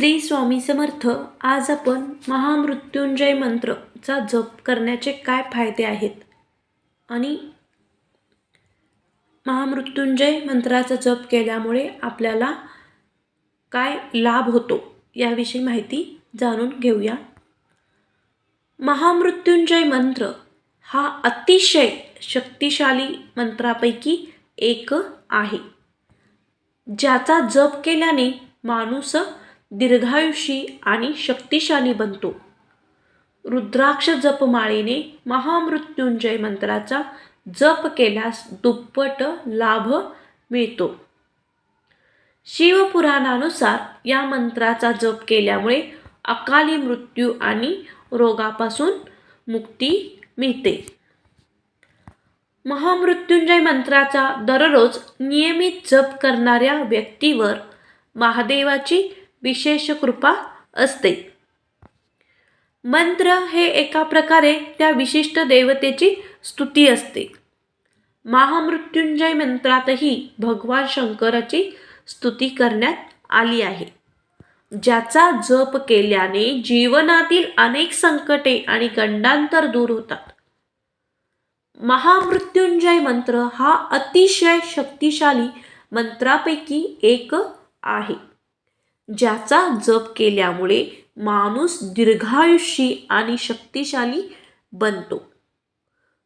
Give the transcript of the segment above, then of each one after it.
श्री स्वामी समर्थ आज आपण महामृत्युंजय मंत्रचा जप करण्याचे काय फायदे आहेत? आणि महामृत्युंजय मंत्राचा जप केल्यामुळे आपल्याला काय लाभ होतो याविषयी माहिती जाणून घेऊया. महामृत्युंजय मंत्र हा अतिशय शक्तिशाली मंत्रापैकी एक आहे. ज्याचा जप केल्याने माणूस दीर्घायुषी आणि शक्तिशाली बनतो. रुद्राक्ष जपमाळीने महामृत्युंजय मंत्राचा जप केल्यास दुप्पट लाभ मिळतो. शिवपुराणानुसार या मंत्राचा जप केल्यामुळे अकाली मृत्यू आणि रोगापासून मुक्ती मिळते. महामृत्युंजय मंत्राचा दररोज नियमित जप करणाऱ्या व्यक्तीवर महादेवाची विशेष कृपा असते. मंत्र हे एका प्रकारे त्या विशिष्ट देवतेची स्तुती असते. महामृत्युंजय मंत्रातही भगवान शंकराची स्तुती करण्यात आली आहे. ज्याचा जप केल्याने जीवनातील अनेक संकटे आणि गंडांतर दूर होतात. महामृत्युंजय मंत्र हा अतिशय शक्तिशाली मंत्रापैकी एक आहे. ज्याचा जप केल्यामुळे माणूस दीर्घायुषी आणि शक्तिशाली बनतो.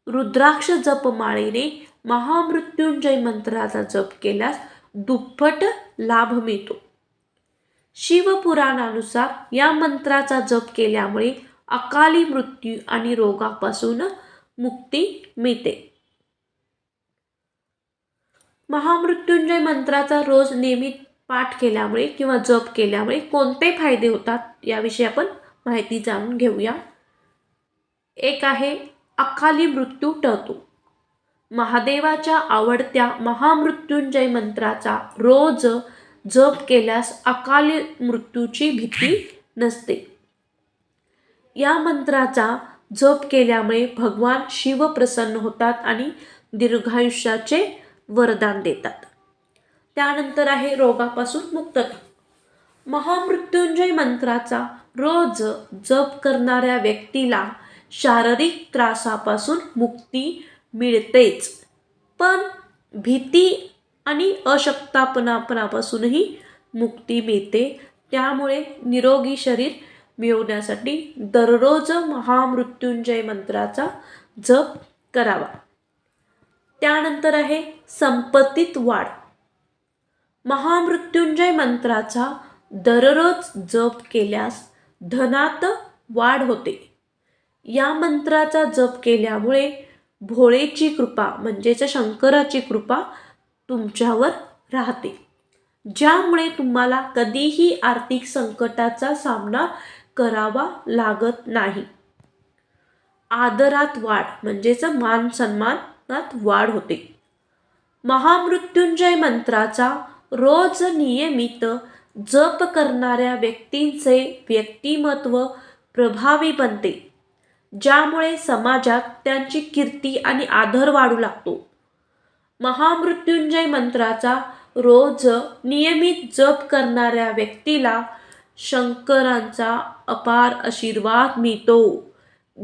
रुद्राक्ष जपमाळेने महामृत्युंजय मंत्राचा जप केल्यास दुप्पट लाभ मिळतो. शिवपुराणानुसार या मंत्राचा जप केल्यामुळे अकाली मृत्यू आणि रोगापासून मुक्ती मिळते. महामृत्युंजय मंत्राचा रोज नियमित पाठ केल्यामुळे किंवा जप केल्यामुळे कोणते फायदे होतात याविषयी आपण माहिती जाणून घेऊया. एक आहे अकाली मृत्यू टळतो. महादेवाच्या आवडत्या महामृत्युंजय मंत्राचा रोज जप केल्यास अकाली मृत्यूची भीती नसते. या मंत्राचा जप केल्यामुळे भगवान शिव प्रसन्न होतात आणि दीर्घायुष्याचे वरदान देतात. त्यानंतर आहे रोगापासून मुक्तता महामृत्युंजय मंत्राचा रोज जप करणाऱ्या व्यक्तीला शारीरिक त्रासापासून मुक्ती मिळतेच. पण भीती आणि अशक्तापणापणापासूनही मुक्ती मिळते. त्यामुळे निरोगी शरीर मिळवण्यासाठी दररोज महामृत्युंजय मंत्राचा जप करावा. त्यानंतर आहे संपत्तीत वाढ. महामृत्युंजय मंत्राचा दररोज जप केल्यास धनात वाढ होते. या मंत्राचा जप केल्यामुळे भोळेची कृपा म्हणजेच शंकराची कृपा तुमच्यावर राहते. ज्यामुळे तुम्हाला कधीही आर्थिक संकटाचा सामना करावा लागत नाही. आदरात वाढ म्हणजेच मान सन्मानात वाढ होते. महामृत्युंजय मंत्राचा रोज नियमित जप करणाऱ्या व्यक्तींचे व्यक्तिमत्व प्रभावी बनते. ज्यामुळे समाजात त्यांची कीर्ती आणि आदर वाढू लागतो. महामृत्युंजय मंत्राचा रोज नियमित जप करणाऱ्या व्यक्तीला शंकरांचा अपार आशीर्वाद मिळतो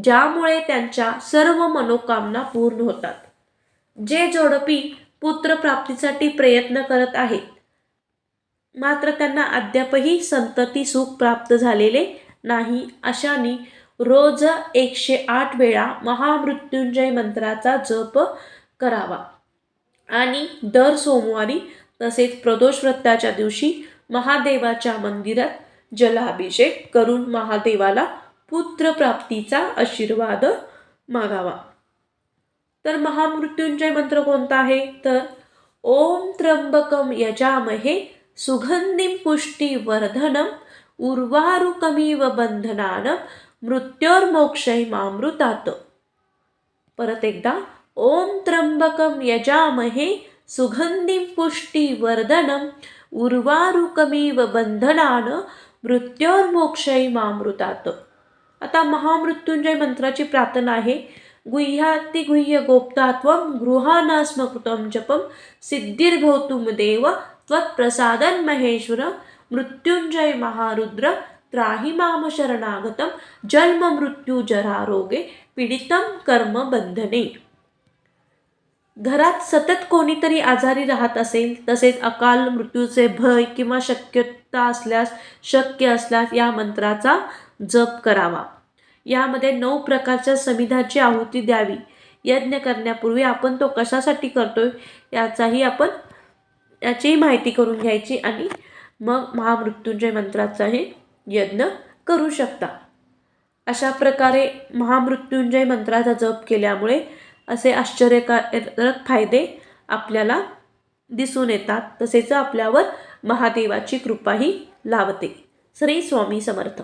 ज्यामुळे त्यांच्या सर्व मनोकामना पूर्ण होतात. जे जोडपी पुत्रप्राप्तीसाठी प्रयत्न करत आहेत मात्र त्यांना अद्यापही संतती सुख प्राप्त झालेले नाही. अशानी रोज एकशे आठ वेळा महामृत्युंजय मंत्राचा जप करावा. आणि दर सोमवारी तसेच प्रदोष व्रताच्या दिवशी महादेवाच्या मंदिरात जलाभिषेक करून महादेवाला पुत्रप्राप्तीचा आशीर्वाद मागावा. तर महामृत्युंजय मंत्र कोणता आहे? तर ओम त्र्यंबकम यजामहे सुगंधिम पुष्टिवर्धनम् उर्वारुकमिव बंधनान मृत्योर्मोक्षय मामृतात परत एकदा ओम त्र्यंबकम यजामहे सुगंधिम पुष्टिवर्धनम उर्वारुकमिव बंधनान मृत्योर्मोक्षय मामृतात आता महामृत्युंजय मंत्राची प्रार्थना आहे गुह्याति गुह्य गोप्तात्वम गृहानास्मकृतं जपम सिद्धिर्भवतुम देव त्वत्प्रसादन महेश्वर मृत्युंजय महारुद्र त्राही माम शरणागतम जन्म मृत्यू जरा रोगे पीडितम कर्म बंधने। घरात सतत कोणीतरी आजारी राहत असेल तसेच अकाल मृत्यूचे भय किंवा शक्यता असल्यास शक्य असल्यास या मंत्राचा जप करावा. यामध्ये नऊ प्रकारच्या समिधाची आहुती द्यावी. यज्ञ करण्यापूर्वी आपण तो कशासाठी करतोय याचाही आपण याचीही माहिती करून घ्यायची आणि मग महामृत्युंजय मंत्राचा हे यज्ञ करू शकता. अशा प्रकारे महामृत्युंजय मंत्राचा जप केल्यामुळे असे आश्चर्यकारक फायदे आपल्याला दिसून येतात. तसेच आपल्यावर महादेवाची कृपाही लावते. श्री स्वामी समर्थ.